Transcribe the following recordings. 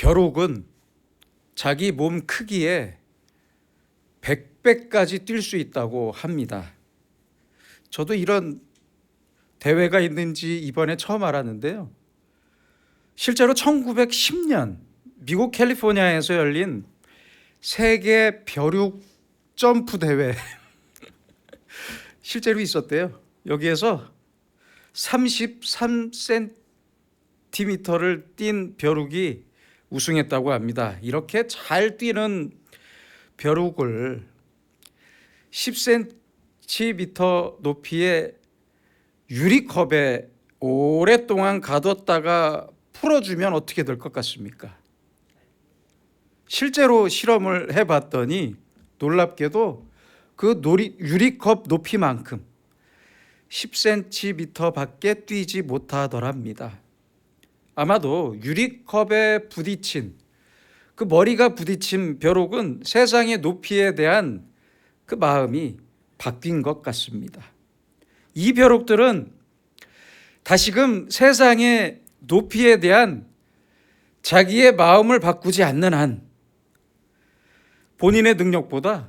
벼룩은 자기 몸 크기에 100배까지 뛸 수 있다고 합니다. 저도 이런 대회가 있는지 이번에 처음 알았는데요. 실제로 1910년 미국 캘리포니아에서 열린 세계 벼룩 점프 대회 실제로 있었대요. 여기에서 33cm를 뛴 벼룩이 우승했다고 합니다. 이렇게 잘 뛰는 벼룩을 10cm 높이의 유리컵에 오랫동안 가뒀다가 풀어주면 어떻게 될 것 같습니까? 실제로 실험을 해봤더니 놀랍게도 그 놀이, 유리컵 높이만큼 10cm 밖에 뛰지 못하더랍니다. 아마도 유리컵에 부딪힌 그 머리가 부딪힌 벼룩은 세상의 높이에 대한 그 마음이 바뀐 것 같습니다. 이 벼룩들은 다시금 세상의 높이에 대한 자기의 마음을 바꾸지 않는 한 본인의 능력보다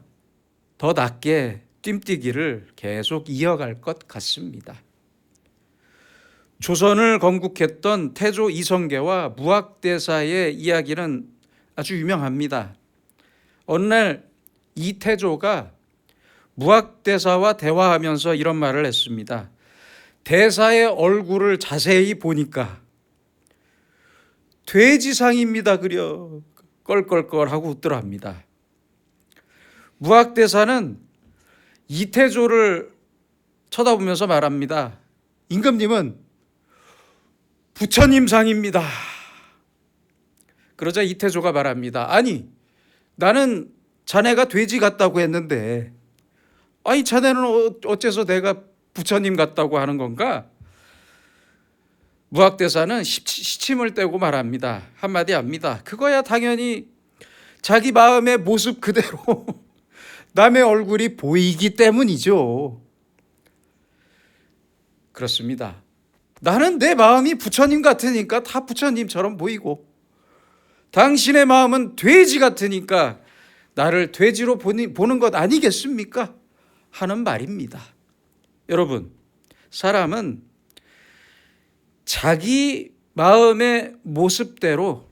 더 낮게 뜀뛰기를 계속 이어갈 것 같습니다. 조선을 건국했던 태조 이성계와 무학대사의 이야기는 아주 유명합니다. 어느 날 이태조가 무학대사와 대화하면서 이런 말을 했습니다. 대사의 얼굴을 자세히 보니까 돼지상입니다. 그려 껄껄껄하고 웃더랍니다. 무학대사는 이태조를 쳐다보면서 말합니다. 임금님은 부처님상입니다. 그러자 이태조가 말합니다. 아니, 나는 자네가 돼지 같다고 했는데, 아니, 자네는 어- 어째서 내가 부처님 같다고 하는 건가? 무학대사는 시- 시침을 떼고 말합니다. 한마디 합니다. 그거야 당연히 자기 마음의 모습 그대로 남의 얼굴이 보이기 때문이죠. 그렇습니다. 나는 내 마음이 부처님 같으니까 다 부처님처럼 보이고 당신의 마음은 돼지 같으니까 나를 돼지로 보는 것 아니겠습니까? 하는 말입니다. 여러분, 사람은 자기 마음의 모습대로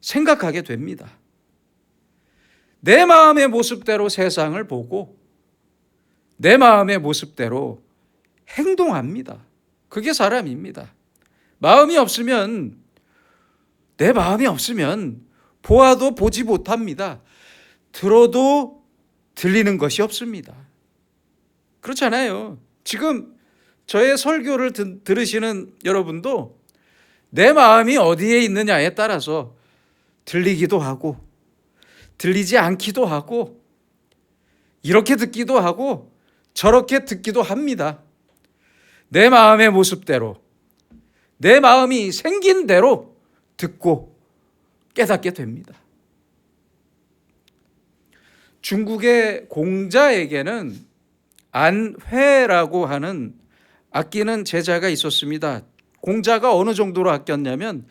생각하게 됩니다. 내 마음의 모습대로 세상을 보고 내 마음의 모습대로 행동합니다. 그게 사람입니다. 마음이 없으면 내 마음이 없으면 보아도 보지 못합니다. 들어도 들리는 것이 없습니다. 그렇잖아요. 지금 저의 설교를 드- 들으시는 여러분도 내 마음이 어디에 있느냐에 따라서 들리기도 하고 들리지 않기도 하고 이렇게 듣기도 하고 저렇게 듣기도 합니다. 내 마음의 모습대로 내 마음이 생긴 대로 듣고 깨닫게 됩니다. 중국의 공자에게는 안회라고 하는 아끼는 제자가 있었습니다. 공자가 어느 정도로 아꼈냐면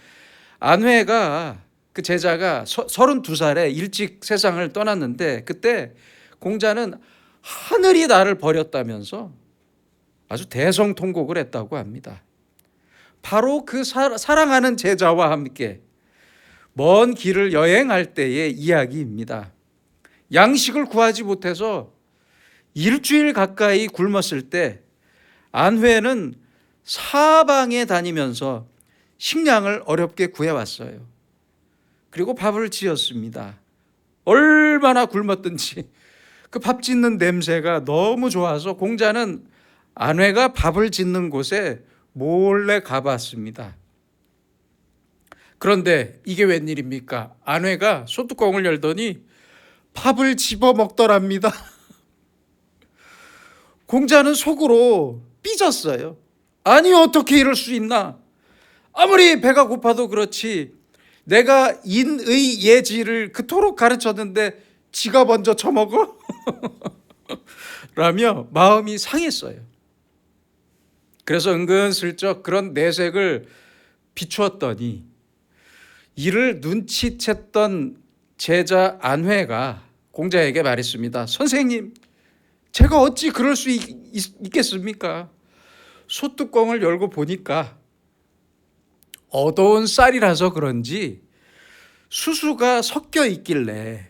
안회가 그 제자가 서, 32살에 일찍 세상을 떠났는데 그때 공자는 하늘이 나를 버렸다면서 아주 대성통곡을 했다고 합니다. 바로 그 사, 사랑하는 제자와 함께 먼 길을 여행할 때의 이야기입니다. 양식을 구하지 못해서 일주일 가까이 굶었을 때 안회는 사방에 다니면서 식량을 어렵게 구해왔어요. 그리고 밥을 지었습니다. 얼마나 굶었든지 그 밥 짓는 냄새가 너무 좋아서 공자는 안회가 밥을 짓는 곳에 몰래 가봤습니다. 그런데 이게 웬일입니까? 안회가 소뚜껑을 열더니 밥을 집어 먹더랍니다. 공자는 속으로 삐졌어요. 아니 어떻게 이럴 수 있나? 아무리 배가 고파도 그렇지 내가 인의 예지를 그토록 가르쳤는데 지가 먼저 처먹어? 라며 마음이 상했어요. 그래서 은근슬쩍 그런 내색을 비추었더니 이를 눈치챘던 제자 안회가 공자에게 말했습니다. 선생님, 제가 어찌 그럴 수 있, 있, 겠습니까 소뚜껑을 열고 보니까 어두운 쌀이라서 그런지 수수가 섞여 있길래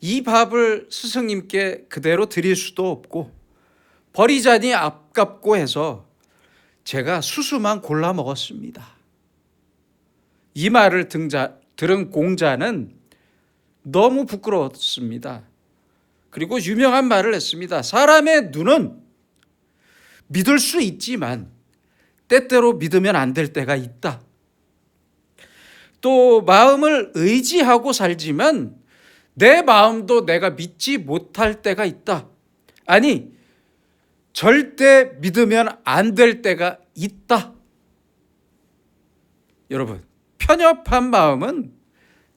이 밥을 스승님께 그대로 드릴 수도 없고 버리자니 아깝고 해서 제가 수수만 골라 먹었습니다. 이 말을 등자, 들은 공자는 너무 부끄러웠습니다. 그리고 유명한 말을 했습니다. 사람의 눈은 믿을 수 있지만 때때로 믿으면 안 될 때가 있다. 또 마음을 의지하고 살지만 내 마음도 내가 믿지 못할 때가 있다. 아니, 절대 믿으면 안 될 때가 있다. 여러분, 편협한 마음은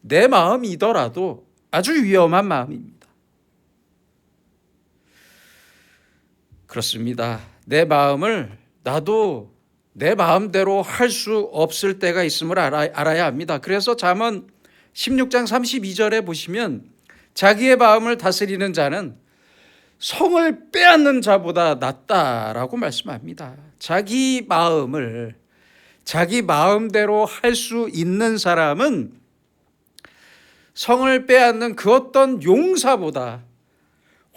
내 마음이더라도 아주 위험한 마음입니다. 그렇습니다. 내 마음을 나도 내 마음대로 할 수 없을 때가 있음을 알아, 알아야 합니다. 그래서 잠언 16장 32절에 보시면 자기의 마음을 다스리는 자는 성을 빼앗는 자보다 낫다라고 말씀합니다. 자기 마음을 자기 마음대로 할 수 있는 사람은 성을 빼앗는 그 어떤 용사보다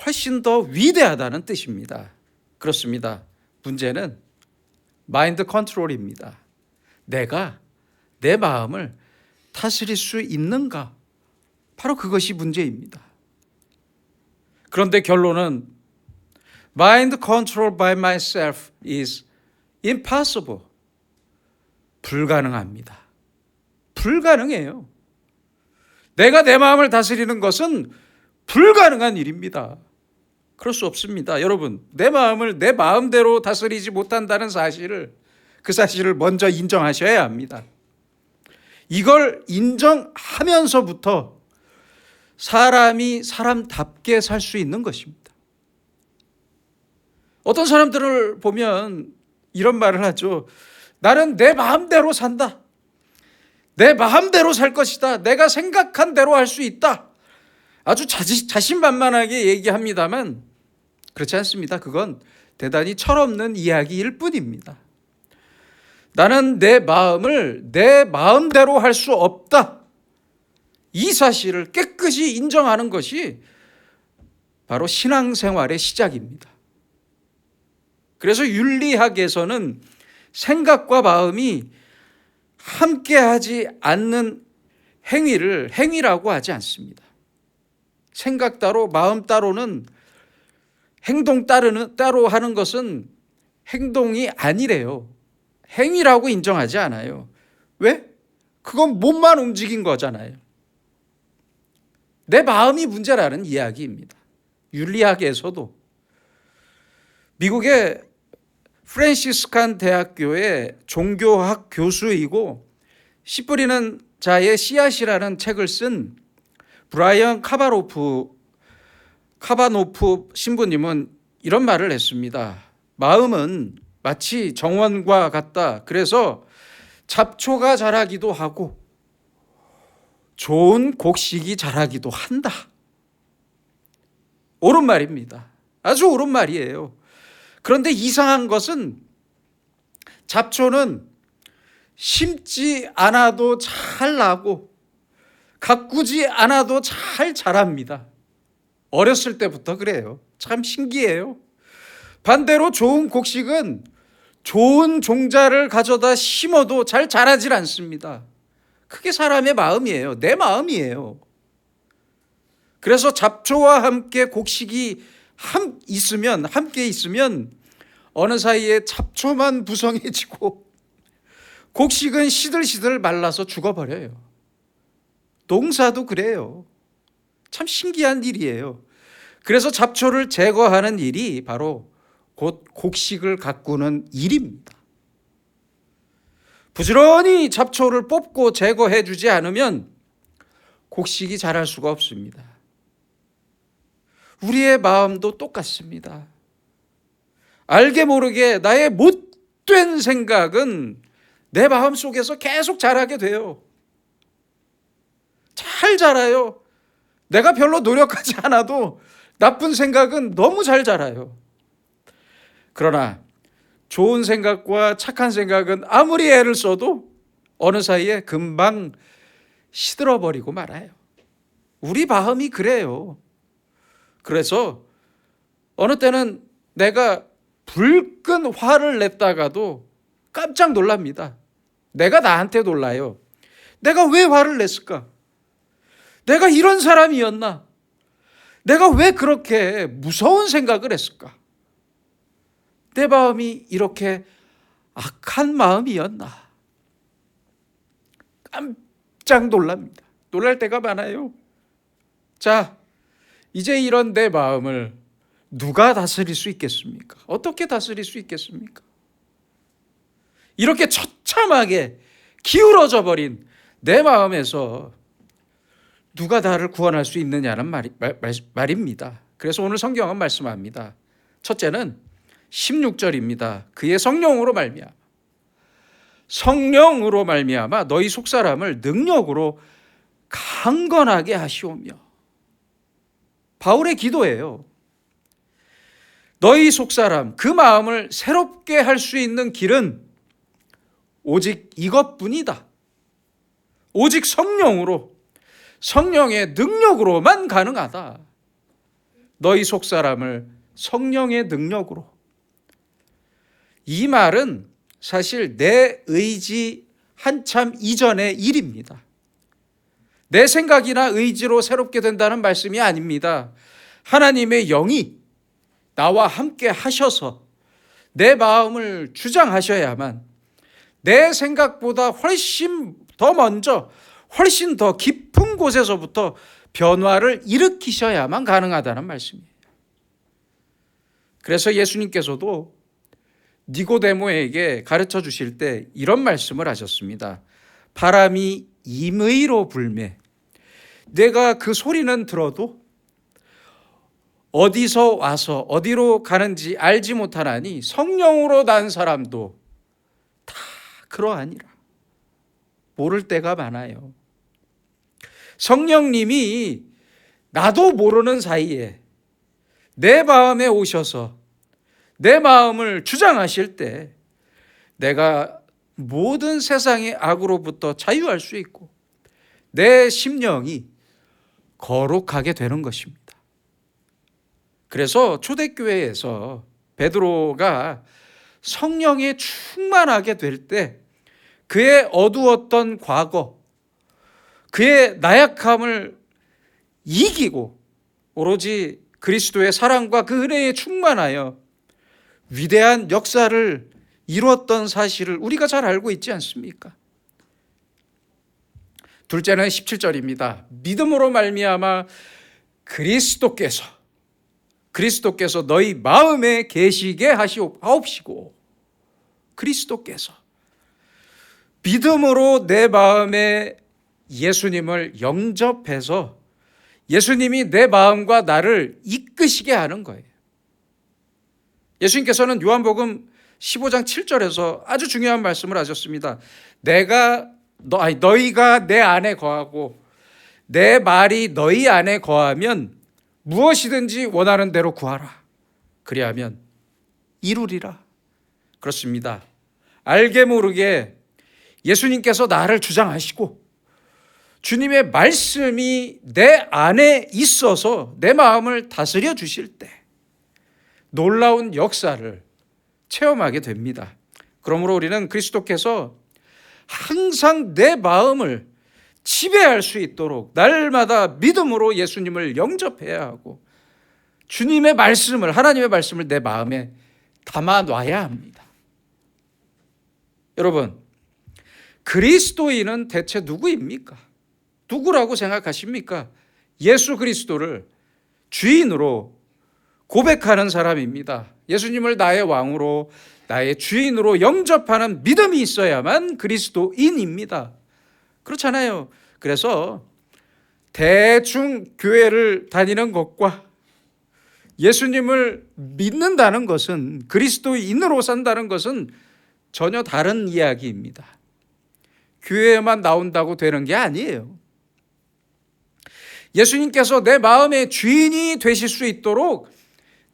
훨씬 더 위대하다는 뜻입니다. 그렇습니다. 문제는 마인드 컨트롤입니다. 내가 내 마음을 다스릴 수 있는가? 바로 그것이 문제입니다. 그런데 결론은 mind control by myself is impossible. 불가능합니다. 불가능해요. 내가 내 마음을 다스리는 것은 불가능한 일입니다. 그럴 수 없습니다. 여러분, 내 마음을 내 마음대로 다스리지 못한다는 사실을 그 사실을 먼저 인정하셔야 합니다. 이걸 인정하면서부터 사람이 사람답게 살 수 있는 것입니다. 어떤 사람들을 보면 이런 말을 하죠. 나는 내 마음대로 산다. 내 마음대로 살 것이다. 내가 생각한 대로 할 수 있다. 아주 자신만만하게 얘기합니다만 그렇지 않습니다. 그건 대단히 철없는 이야기일 뿐입니다. 나는 내 마음을 내 마음대로 할 수 없다. 이 사실을 깨끗이 인정하는 것이 바로 신앙생활의 시작입니다. 그래서 윤리학에서는 생각과 마음이 함께하지 않는 행위를 행위라고 하지 않습니다. 생각 따로 마음 따로는 행동 따르는 따로 하는 것은 행동이 아니래요. 행위라고 인정하지 않아요. 왜? 그건 몸만 움직인 거잖아요. 내 마음이 문제라는 이야기입니다. 윤리학에서도 미국의 프랜시스칸 대학교의 종교학 교수이고 씨 뿌리는 자의 씨앗이라는 책을 쓴 브라이언 카바로프 카바노프 신부님은 이런 말을 했습니다. 마음은 마치 정원과 같다. 그래서 잡초가 자라기도 하고 좋은 곡식이 자라기도 한다. 옳은 말입니다. 아주 옳은 말이에요. 그런데 이상한 것은 잡초는 심지 않아도 잘 나고 가꾸지 않아도 잘 자랍니다. 어렸을 때부터 그래요. 참 신기해요. 반대로 좋은 곡식은 좋은 종자를 가져다 심어도 잘 자라질 않습니다. 그게 사람의 마음이에요. 내 마음이에요. 그래서 잡초와 함께 곡식이 함 있으면 함께 있으면 어느 사이에 잡초만 부성해지고 곡식은 시들시들 말라서 죽어버려요. 농사도 그래요. 참 신기한 일이에요. 그래서 잡초를 제거하는 일이 바로 곧 곡식을 가꾸는 일입니다. 부지런히 잡초를 뽑고 제거해 주지 않으면 곡식이 자랄 수가 없습니다. 우리의 마음도 똑같습니다. 알게 모르게 나의 못된 생각은 내 마음 속에서 계속 자라게 돼요. 잘 자라요. 내가 별로 노력하지 않아도 나쁜 생각은 너무 잘 자라요. 그러나 좋은 생각과 착한 생각은 아무리 애를 써도 어느 사이에 금방 시들어 버리고 말아요. 우리 마음이 그래요. 그래서 어느 때는 내가 불끈 화를 냈다가도 깜짝 놀랍니다. 내가 나한테 놀라요. 내가 왜 화를 냈을까? 내가 이런 사람이었나? 내가 왜 그렇게 무서운 생각을 했을까? 내 마음이 이렇게 악한 마음이었나? 깜짝 놀랍니다. 놀랄 때가 많아요. 자, 이제 이런 내 마음을 누가 다스릴 수 있겠습니까? 어떻게 다스릴 수 있겠습니까? 이렇게 처참하게 기울어져 버린 내 마음에서 누가 나를 구원할 수 있느냐는 말이, 말, 말, 말입니다. 그래서 오늘 성경은 말씀합니다. 첫째는 16절입니다. 그의 성령으로 말미암아 성령으로 말미암아 너희 속사람을 능력으로 강건하게 하시오며 바울의 기도예요. 너희 속사람 그 마음을 새롭게 할 수 있는 길은 오직 이것뿐이다. 오직 성령으로 성령의 능력으로만 가능하다. 너희 속사람을 성령의 능력으로. 이 말은 사실 내 의지 한참 이전의 일입니다. 내 생각이나 의지로 새롭게 된다는 말씀이 아닙니다. 하나님의 영이 나와 함께 하셔서 내 마음을 주장하셔야만 내 생각보다 훨씬 더 먼저 훨씬 더 깊은 곳에서부터 변화를 일으키셔야만 가능하다는 말씀이에요. 그래서 예수님께서도 니고데모에게 가르쳐 주실 때 이런 말씀을 하셨습니다. 바람이 임의로 불매. 내가 그 소리는 들어도 어디서 와서 어디로 가는지 알지 못하나니 성령으로 난 사람도 다 그러하니라. 모를 때가 많아요. 성령님이 나도 모르는 사이에 내 마음에 오셔서 내 마음을 주장하실 때 내가 모든 세상의 악으로부터 자유할 수 있고 내 심령이 거룩하게 되는 것입니다. 그래서 초대교회에서 베드로가 성령에 충만하게 될 때 그의 어두웠던 과거, 그의 나약함을 이기고 오로지 그리스도의 사랑과 그 은혜에 충만하여 위대한 역사를 이루었던 사실을 우리가 잘 알고 있지 않습니까? 둘째는 17절입니다. 믿음으로 말미암아 그리스도께서 그리스도께서 너희 마음에 계시게 하옵시고 그리스도께서 믿음으로 내 마음에 예수님을 영접해서 예수님이 내 마음과 나를 이끄시게 하는 거예요. 예수님께서는 요한복음 15장 7절에서 아주 중요한 말씀을 하셨습니다. 내가 너 아니 너희가 내 안에 거하고 내 말이 너희 안에 거하면 무엇이든지 원하는 대로 구하라. 그리하면 이루리라. 그렇습니다. 알게 모르게 예수님께서 나를 주장하시고 주님의 말씀이 내 안에 있어서 내 마음을 다스려 주실 때 놀라운 역사를 체험하게 됩니다. 그러므로 우리는 그리스도께서 항상 내 마음을 지배할 수 있도록 날마다 믿음으로 예수님을 영접해야 하고 주님의 말씀을 하나님의 말씀을 내 마음에 담아 놔야 합니다. 여러분, 그리스도인은 대체 누구입니까? 누구라고 생각하십니까? 예수 그리스도를 주인으로 고백하는 사람입니다. 예수님을 나의 왕으로 나의 주인으로 영접하는 믿음이 있어야만 그리스도인입니다. 그렇잖아요. 그래서 대충 교회를 다니는 것과 예수님을 믿는다는 것은 그리스도인으로 산다는 것은 전혀 다른 이야기입니다. 교회에만 나온다고 되는 게 아니에요. 예수님께서 내 마음의 주인이 되실 수 있도록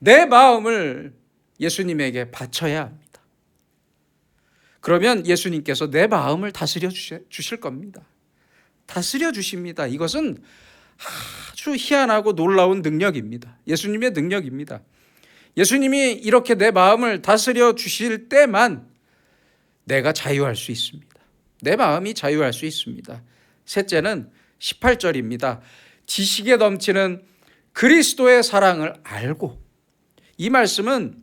내 마음을 예수님에게 바쳐야 합니다. 그러면 예수님께서 내 마음을 다스려 주실 겁니다. 다스려 주십니다. 이것은 아주 희한하고 놀라운 능력입니다. 예수님의 능력입니다. 예수님이 이렇게 내 마음을 다스려 주실 때만 내가 자유할 수 있습니다. 내 마음이 자유할 수 있습니다. 셋째는 18절입니다. 지식에 넘치는 그리스도의 사랑을 알고 이 말씀은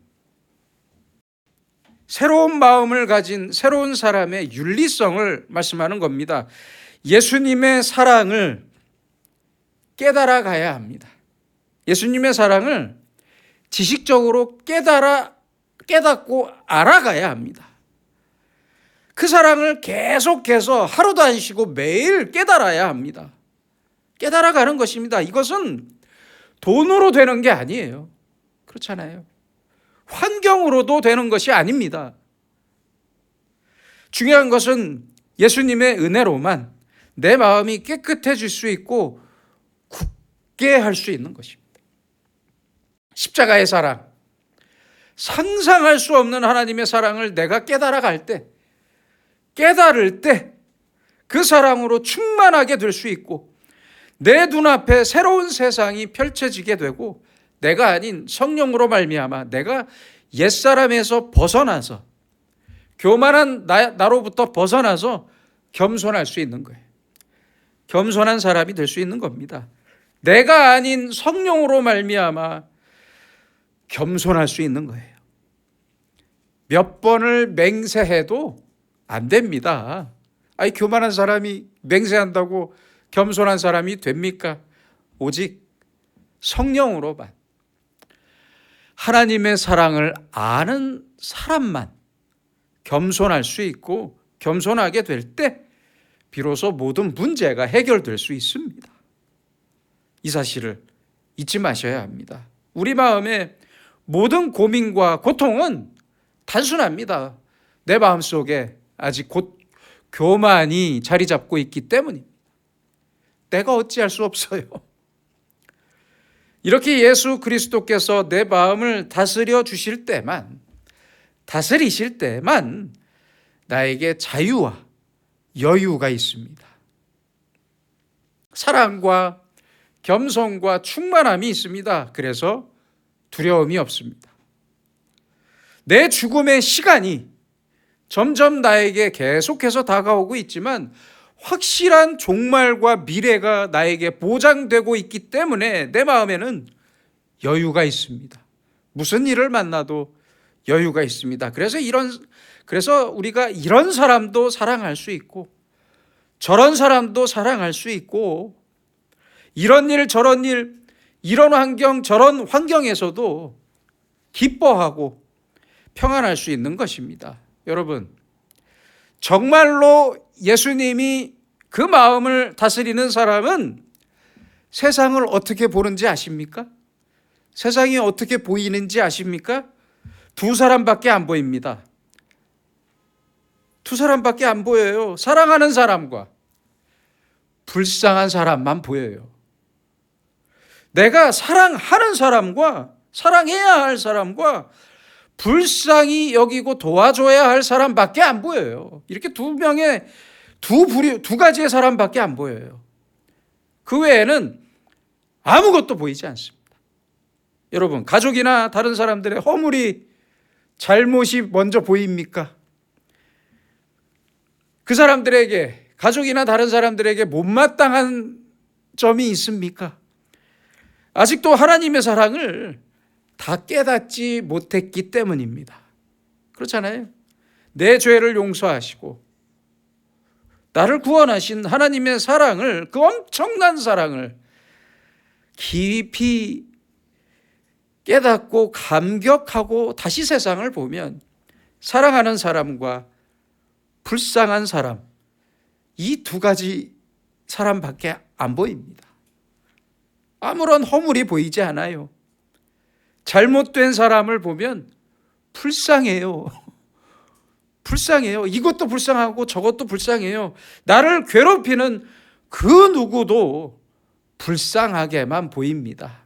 새로운 마음을 가진 새로운 사람의 윤리성을 말씀하는 겁니다. 예수님의 사랑을 깨달아 가야 합니다. 예수님의 사랑을 지식적으로 깨달아 깨닫고 알아가야 합니다. 그 사랑을 계속해서 하루도 안 쉬고 매일 깨달아야 합니다. 깨달아 가는 것입니다. 이것은 돈으로 되는 게 아니에요. 그렇잖아요. 환경으로도 되는 것이 아닙니다. 중요한 것은 예수님의 은혜로만 내 마음이 깨끗해질 수 있고 굳게 할 수 있는 것입니다. 십자가의 사랑, 상상할 수 없는 하나님의 사랑을 내가 깨달아 갈 때, 깨달을 때 그 사랑으로 충만하게 될 수 있고 내 눈앞에 새로운 세상이 펼쳐지게 되고 내가 아닌 성령으로 말미암아 내가 옛사람에서 벗어나서 교만한 나, 나로부터 벗어나서 겸손할 수 있는 거예요. 겸손한 사람이 될 수 있는 겁니다. 내가 아닌 성령으로 말미암아 겸손할 수 있는 거예요. 몇 번을 맹세해도 안 됩니다. 아니 교만한 사람이 맹세한다고 겸손한 사람이 됩니까? 오직 성령으로만 하나님의 사랑을 아는 사람만 겸손할 수 있고 겸손하게 될 때 비로소 모든 문제가 해결될 수 있습니다. 이 사실을 잊지 마셔야 합니다. 우리 마음에 모든 고민과 고통은 단순합니다. 내 마음 속에 아직 곧 교만이 자리 잡고 있기 때문입니다. 내가 어찌할 수 없어요. 이렇게 예수 그리스도께서 내 마음을 다스려 주실 때만, 다스리실 때만 나에게 자유와 여유가 있습니다. 사랑과 겸손과 충만함이 있습니다. 그래서 두려움이 없습니다. 내 죽음의 시간이 점점 나에게 계속해서 다가오고 있지만 확실한 종말과 미래가 나에게 보장되고 있기 때문에 내 마음에는 여유가 있습니다. 무슨 일을 만나도 여유가 있습니다. 그래서 이런 그래서 우리가 이런 사람도 사랑할 수 있고 저런 사람도 사랑할 수 있고 이런 일 저런 일 이런 환경 저런 환경에서도 기뻐하고 평안할 수 있는 것입니다. 여러분 정말로 예수님이 그 마음을 다스리는 사람은 세상을 어떻게 보는지 아십니까? 세상이 어떻게 보이는지 아십니까? 두 사람밖에 안 보입니다. 두 사람밖에 안 보여요. 사랑하는 사람과 불쌍한 사람만 보여요. 내가 사랑하는 사람과 사랑해야 할 사람과 불쌍히 여기고 도와줘야 할 사람밖에 안 보여요. 이렇게 두 명의 두 부류 두 가지의 사람밖에 안 보여요. 그 외에는 아무것도 보이지 않습니다. 여러분, 가족이나 다른 사람들의 허물이 잘못이 먼저 보입니까? 그 사람들에게 가족이나 다른 사람들에게 못마땅한 점이 있습니까? 아직도 하나님의 사랑을 다 깨닫지 못했기 때문입니다. 그렇잖아요. 내 죄를 용서하시고 나를 구원하신 하나님의 사랑을 그 엄청난 사랑을 깊이 깨닫고 감격하고 다시 세상을 보면 사랑하는 사람과 불쌍한 사람 이 두 가지 사람밖에 안 보입니다. 아무런 허물이 보이지 않아요. 잘못된 사람을 보면 불쌍해요. 불쌍해요. 이것도 불쌍하고 저것도 불쌍해요. 나를 괴롭히는 그 누구도 불쌍하게만 보입니다.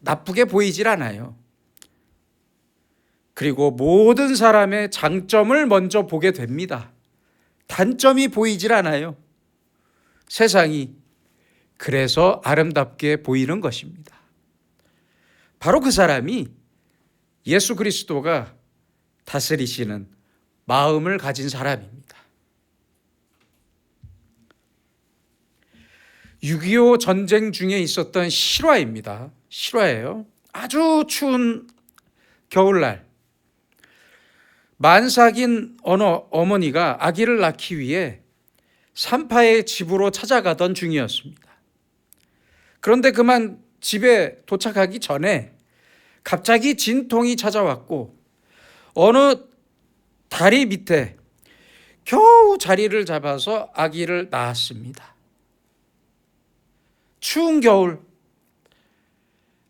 나쁘게 보이질 않아요. 그리고 모든 사람의 장점을 먼저 보게 됩니다. 단점이 보이질 않아요. 세상이 그래서 아름답게 보이는 것입니다. 바로 그 사람이 예수 그리스도가 다스리시는 마음을 가진 사람입니다. 6.25 전쟁 중에 있었던 실화입니다. 실화예요. 아주 추운 겨울날 만삭인 어느 어머니가 아기를 낳기 위해 산파의 집으로 찾아가던 중이었습니다. 그런데 그만 집에 도착하기 전에 갑자기 진통이 찾아왔고 어느 다리 밑에 겨우 자리를 잡아서 아기를 낳았습니다. 추운 겨울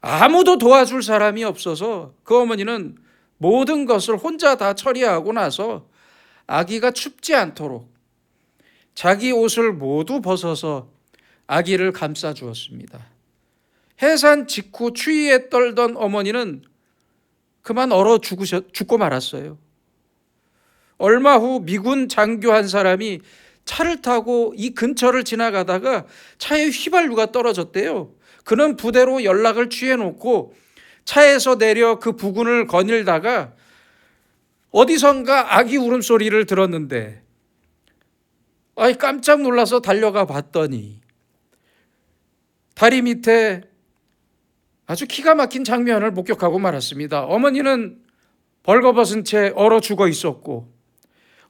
아무도 도와줄 사람이 없어서 그 어머니는 모든 것을 혼자 다 처리하고 나서 아기가 춥지 않도록 자기 옷을 모두 벗어서 아기를 감싸 주었습니다. 해산 직후 추위에 떨던 어머니는 그만 얼어 죽으셨, 죽고 말았어요. 얼마 후 미군 장교 한 사람이 차를 타고 이 근처를 지나가다가 차에 휘발유가 떨어졌대요. 그는 부대로 연락을 취해 놓고 차에서 내려 그 부군을 거닐다가 어디선가 아기 울음소리를 들었는데 아이 깜짝 놀라서 달려가 봤더니 다리 밑에 아주 기가 막힌 장면을 목격하고 말았습니다. 어머니는 벌거벗은 채 얼어 죽어 있었고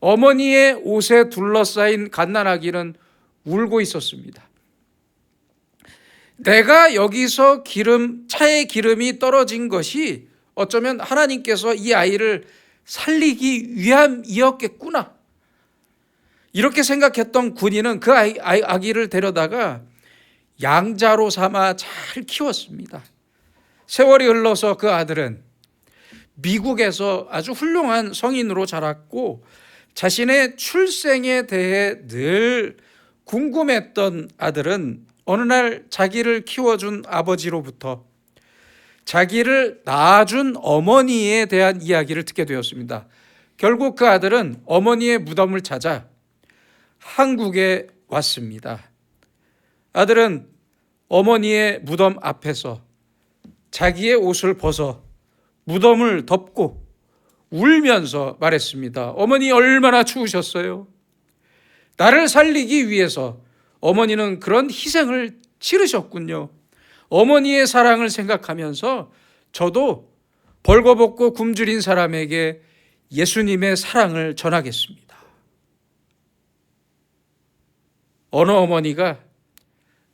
어머니의 옷에 둘러싸인 갓난아기는 울고 있었습니다. 내가 여기서 기름 차에 기름이 떨어진 것이 어쩌면 하나님께서 이 아이를 살리기 위함이었겠구나. 이렇게 생각했던 군인은 그 아이, 아이, 아기를 데려다가 양자로 삼아 잘 키웠습니다. 세월이 흘러서 그 아들은 미국에서 아주 훌륭한 성인으로 자랐고 자신의 출생에 대해 늘 궁금했던 아들은 어느 날 자기를 키워준 아버지로부터 자기를 낳아준 어머니에 대한 이야기를 듣게 되었습니다. 결국 그 아들은 어머니의 무덤을 찾아 한국에 왔습니다. 아들은 어머니의 무덤 앞에서 자기의 옷을 벗어 무덤을 덮고 울면서 말했습니다. 어머니 얼마나 추우셨어요? 나를 살리기 위해서 어머니는 그런 희생을 치르셨군요. 어머니의 사랑을 생각하면서 저도 벌거벗고 굶주린 사람에게 예수님의 사랑을 전하겠습니다. 어느 어머니가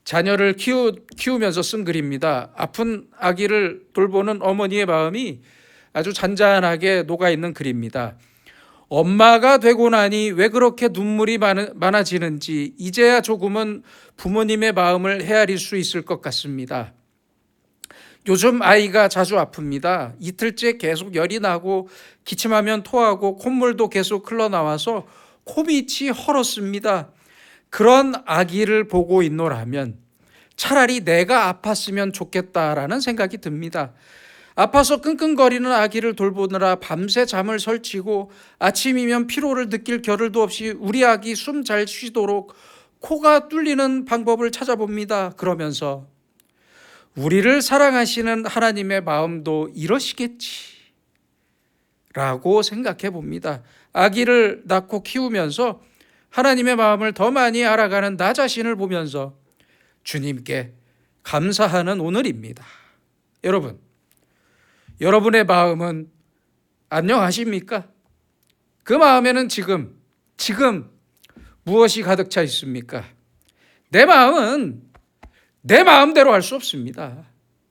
자녀를 키우, 키우면서 쓴 글입니다. 아픈 아기를 돌보는 어머니의 마음이 아주 잔잔하게 녹아 있는 글입니다. 엄마가 되고 나니 왜 그렇게 눈물이 많아지는지 이제야 조금은 부모님의 마음을 헤아릴 수 있을 것 같습니다. 요즘 아이가 자주 아픕니다. 이틀째 계속 열이 나고 기침하면 토하고 콧물도 계속 흘러나와서 코밑이 헐었습니다. 그런 아기를 보고 있노라면 차라리 내가 아팠으면 좋겠다라는 생각이 듭니다. 아파서 끙끙거리는 아기를 돌보느라 밤새 잠을 설치고 아침이면 피로를 느낄 겨를도 없이 우리 아기 숨 잘 쉬도록 코가 뚫리는 방법을 찾아봅니다. 그러면서 우리를 사랑하시는 하나님의 마음도 이러시겠지. 라고 생각해 봅니다. 아기를 낳고 키우면서 하나님의 마음을 더 많이 알아가는 나 자신을 보면서 주님께 감사하는 오늘입니다. 여러분, 여러분의 마음은 안녕하십니까? 그 마음에는 지금, 지금 무엇이 가득 차 있습니까? 내 마음은 내 마음대로 할 수 없습니다.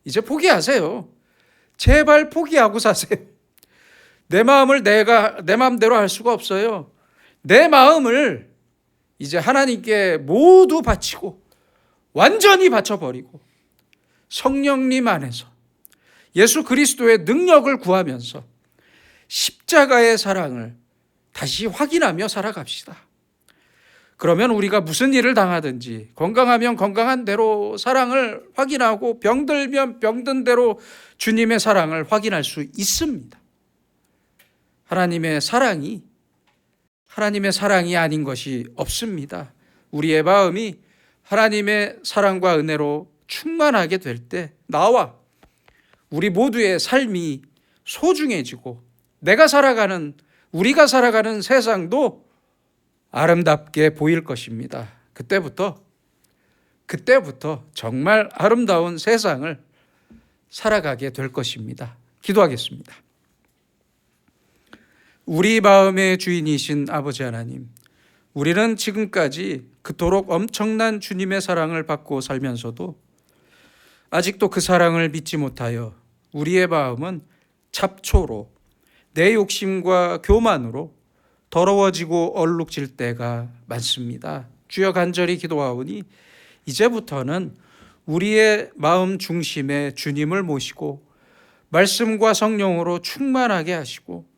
이제 포기하세요. 제발 포기하고 사세요. 내 마음을 내가 내 마음대로 할 수가 없어요. 내 마음을 이제 하나님께 모두 바치고 완전히 바쳐버리고 성령님 안에서 예수 그리스도의 능력을 구하면서 십자가의 사랑을 다시 확인하며 살아갑시다. 그러면 우리가 무슨 일을 당하든지 건강하면 건강한 대로 사랑을 확인하고 병들면 병든 대로 주님의 사랑을 확인할 수 있습니다. 하나님의 사랑이 하나님의 사랑이 아닌 것이 없습니다. 우리의 마음이 하나님의 사랑과 은혜로 충만하게 될 때 나와 우리 모두의 삶이 소중해지고 내가 살아가는 우리가 살아가는 세상도 아름답게 보일 것입니다. 그때부터 그때부터 정말 아름다운 세상을 살아가게 될 것입니다. 기도하겠습니다. 우리 마음의 주인이신 아버지 하나님, 우리는 지금까지 그토록 엄청난 주님의 사랑을 받고 살면서도 아직도 그 사랑을 믿지 못하여 우리의 마음은 잡초로 내 욕심과 교만으로 더러워지고 얼룩질 때가 많습니다. 주여 간절히 기도하오니 이제부터는 우리의 마음 중심에 주님을 모시고 말씀과 성령으로 충만하게 하시고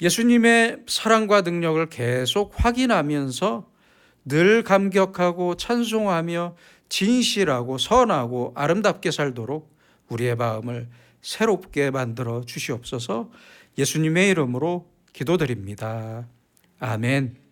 예수님의 사랑과 능력을 계속 확인하면서 늘 감격하고 찬송하며 진실하고 선하고 아름답게 살도록 우리의 마음을 새롭게 만들어 주시옵소서 예수님의 이름으로 기도드립니다. 아멘.